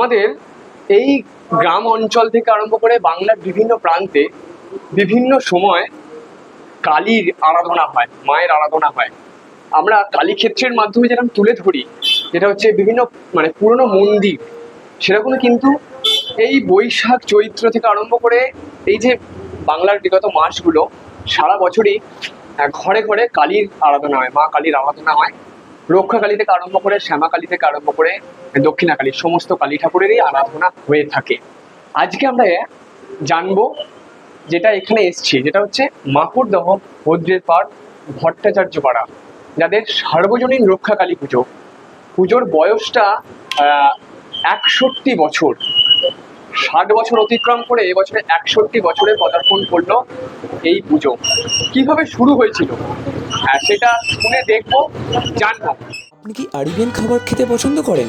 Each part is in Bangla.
আমাদের এই গ্রাম অঞ্চল থেকে আরম্ভ করে বাংলার বিভিন্ন প্রান্তে বিভিন্ন সময় কালীর আরাধনা হয়, মায়ের আরাধনা হয়। আমরা কালী ক্ষেত্রের মাধ্যমে যেরকম তুলে ধরি, যেটা হচ্ছে বিভিন্ন মানে পুরনো মন্দির সেরকম কিন্তু এই বৈশাখ চৈত্র থেকে আরম্ভ করে এই যে বাংলার বিগত মাসগুলো, সারা বছরই ঘরে ঘরে কালীর আরাধনা হয়, মা কালীর আরাধনা হয়। রক্ষা কালী থেকে আরম্ভ করে শ্যামা কালী থেকে আরম্ভ করে দক্ষিণা কালী সমস্ত কালী ঠাকুরেরই আরাধনা হয়ে থাকে। আজকে আমরা জানব যেটা এখানে এসছি যেটা হচ্ছে মাকুরদহ ভদ্রের পাড় ভট্টাচার্য পাড়া যাদের সার্বজনীন রক্ষা কালী পুজো। পুজোর বয়সটা একষট্টি বছর। ষাট বছর অতিক্রম করে এবছরে একষট্টি বছরে পদার্পণ করল এই পুজো। কীভাবে শুরু হয়েছিল? হ্যাঁ, সেটা শুনে দেখব জানব। আপনি কি আরিবিয়ান খাবার খেতে পছন্দ করেন?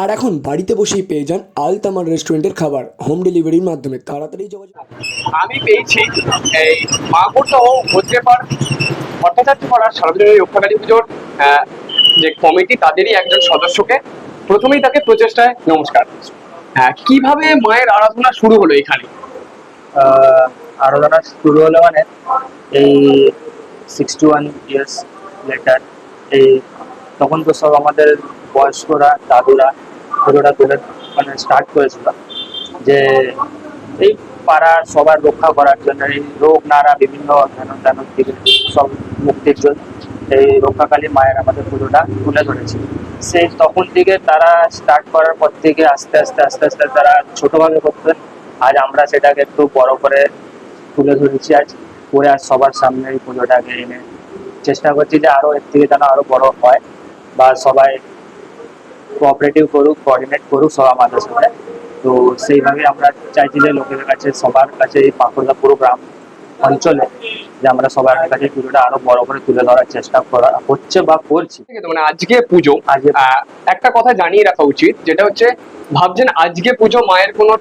আর এখন বাড়িতে বসেই পেয়ে যান আল তামার রেস্টুরেন্টের খাবার হোম ডেলিভারির মাধ্যমে। তাড়াতাড়ি যোগাযোগ আমি পেয়েছি এই মাগুরদহ ভদ্রেপাড় ভট্টাচার্য পাড়ার সার্বজনীন রক্ষাকালী পুজোর যে কমিটি তাদেরই একজন সদস্যকে। প্রথমেই তাকে প্রচেষ্টায় নমস্কার। হ্যাঁ কীভাবে মায়ের আরাধনা শুরু হলো এখানে? আহ, আরাধনা শুরু হলো মানে এই সিক্সটি ওয়ান ইয়ার্স লেটার এই তখন তো সব আমাদের বয়স্করা দাদুরা পুরোটা তুলে মানে স্টার্ট করেছিল যে এই পাড়ার সবার রক্ষা করার জন্য, এই রোগ নাড়া বিভিন্ন থেকে সব মুক্তির জন্য এই রক্ষাকালী মায়ের আমাদের পুজোটা তুলে ধরেছে সেই তখন থেকে তারা স্টার্ট করার পর থেকে আস্তে আস্তে আস্তে আস্তে তারা ছোটভাবে করতেন আজ আমরা সেটাকে একটু বড় করে তুলে ধরেছি আজ। করে আজ সবার সামনে এই পুজোটাকে এনে চেষ্টা করছি যে আরও এর থেকে যেন আরও বড় হয় বা সবাই কোঅপারেটিভ করুক কোঅর্ডিনেট করুক সব আমাদের সাথে। তো সেইভাবে আমরা চাইছি যে লোকের কাছে সবার কাছে এই পাকুড়া পুরো গ্রাম অঞ্চলে যে আমরা সবার কাছে পুজোটা আরও বড় করে তুলে ধরার চেষ্টা করা হচ্ছে বা করছি। মানে আজকে পুজো আজকে একটা কথা জানিয়ে রাখা উচিত যেটা হচ্ছে ভাবছেন আজকে পুজো মায়ের কোনো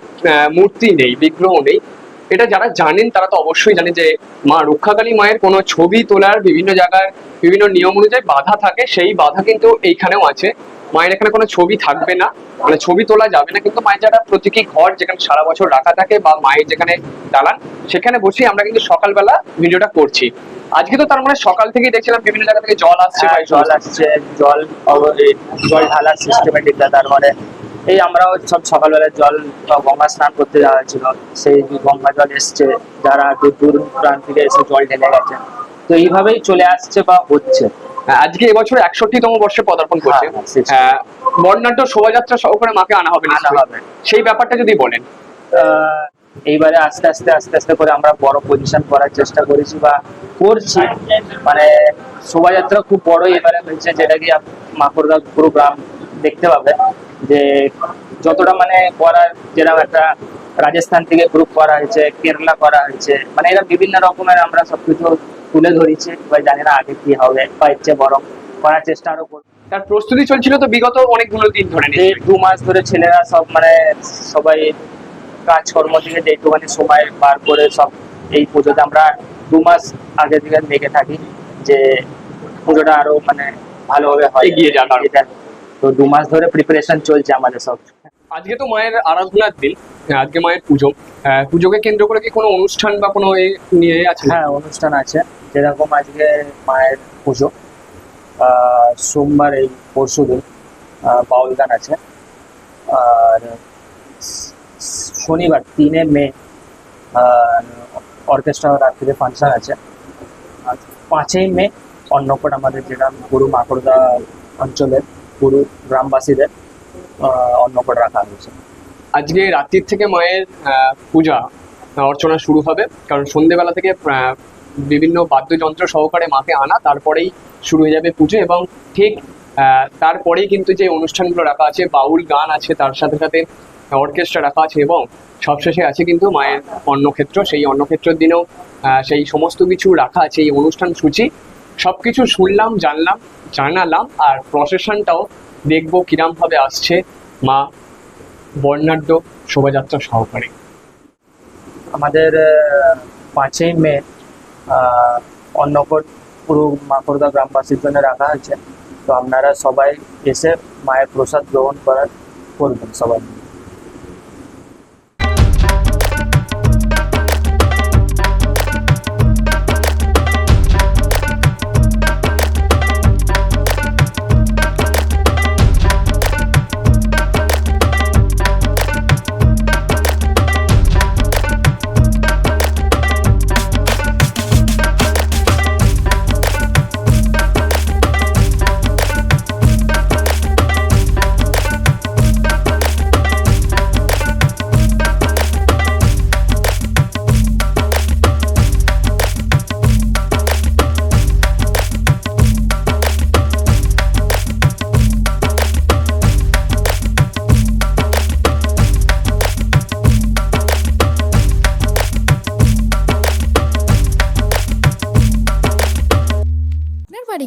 মূর্তি নেই বিগ্রহ নেই। এটা যারা জানেন তারা তো অবশ্যই জানে যে মা রক্ষাকালী মায়ের কোনো ছবি তোলার বিভিন্ন জায়গায় বিভিন্ন নিয়ম অনুযায়ী বাধা থাকে সেই বাধা কিন্তু এইখানেও আছে। মায়ের এখানে কোনো ছবি থাকবে না মানে ছবি তোলা যাবে না কিন্তু মায়ের যারা প্রতীকী ঘর যেখানে সারা বছর রাখা থাকে বা মায়ের যেখানে দালান সেখানে বসে আমরা কিন্তু সকালবেলা ভিডিওটা করছি। আজকে তো তার মানে সকাল থেকেই দেখছিলাম বিভিন্ন জায়গা থেকে জল আসছে হ্যাঁ, জল আসছে জল এই জল ঢালার সিস্টেমেটিক তার মানে। এই আমরাও সব সকালবেলা জল গঙ্গা স্নান করতে যাওয়া হয়েছিল সেই গঙ্গা জল এসছে যারা দূর দূর প্রান্ত থেকে এসে জল ঢেলে গেছে। তো এইভাবেই চলে আসছে বা হচ্ছে। আজকে এবছর একষট্টিতম বর্ষে পদার্পণ করছে। হ্যাঁ, হ্যাঁ, সেটাই। হ্যাঁ, বর্ণাঢ্য শোভাযাত্রা সহকারে মাকে আনা হবে সেই ব্যাপারটা যদি বলেন। এইবারে আস্তে আস্তে আস্তে আস্তে করে আমরা বড় পজিশন করার চেষ্টা করেছি বা করছি। মানে শোভাযাত্রা খুব বড় এবারে হয়েছে যেটা কি মাকুড়দা পুরো গ্রাম দেখতে পাবে। যে যতটা মানে করার যেরকম একটা রাজস্থান থেকে গ্রুপ করা হয়েছে কেরালা করা হয়েছে মানে এরা বিভিন্ন রকমের আমরা সবকিছু তুলে ধরেছি এবার জানি না আগে কি হবে বা ইচ্ছে বড় করার চেষ্টা আরও করব। তার প্রস্তুতি চলছিল তো বিগত অনেকগুলো দিন ধরে এই। দু মাস ধরে ছেলেরা সব মানে সবাই কাজকর্ম থেকে যেটুখানি সময় বার করে সব এই পুজোতে আমরা দু মাস আগে থেকে লেগে থাকি যে পুজোটা আরও মানে ভালোভাবে হয়। এগিয়ে। এগিয়ে তো দু মাস ধরে প্রিপারেশন চলছে আমাদের সব। আজকে তো মায়ের আরাধনার দিন আজকে মায়ের পুজো। পুজোকে কেন্দ্র করে কি কোনো অনুষ্ঠান বা কোনো নিয়ে আছে? হ্যাঁ অনুষ্ঠান আছে। যেরকম আজকে মায়ের পুজো সোমবার এই পরশু দিন বাউল গান আছে। আর শনিবার তিনে মে অর্কেস্ট্রা রাত্রিতে ফাংশন আছে। আর পাঁচই মে অন্নকট আমাদের যেটা গুরু মাকড়দা অঞ্চলের গুরু গ্রামবাসীদের অন্নকট রাখা হয়েছে। আজকে রাত্রির থেকে মায়ের পূজা, অর্চনা শুরু হবে। কারণ সন্ধেবেলা থেকে বিভিন্ন বাদ্যযন্ত্র সহকারে মাকে আনা, তারপরেই শুরু হয়ে যাবে পুজো এবং ঠিক তারপরেই কিন্তু যে অনুষ্ঠানগুলো রাখা আছে, বাউল গান আছে, তার সাথে সাথে অর্কেস্ট্রা রাখা আছে এবং সবশেষে আছে কিন্তু মায়ের অন্নক্ষেত্র। সেই অন্নক্ষেত্রের দিনেও সেই সমস্ত কিছু রাখা আছে এই অনুষ্ঠান সূচি। সব কিছু শুনলাম, জানলাম, জানালাম আর প্রসেশনটাও দেখব কিরামভাবে আসছে মা বর্ণাঢ্য শোভাযাত্রা সহকারে। আমাদের পাঁচই মে অন্নকট পুরো মাকড়দা গ্রামবাসীর জন্য রাখা আছে তো আপনারা সবাই এসে মায়ের প্রসাদ গ্রহণ করার করবেন সবাই।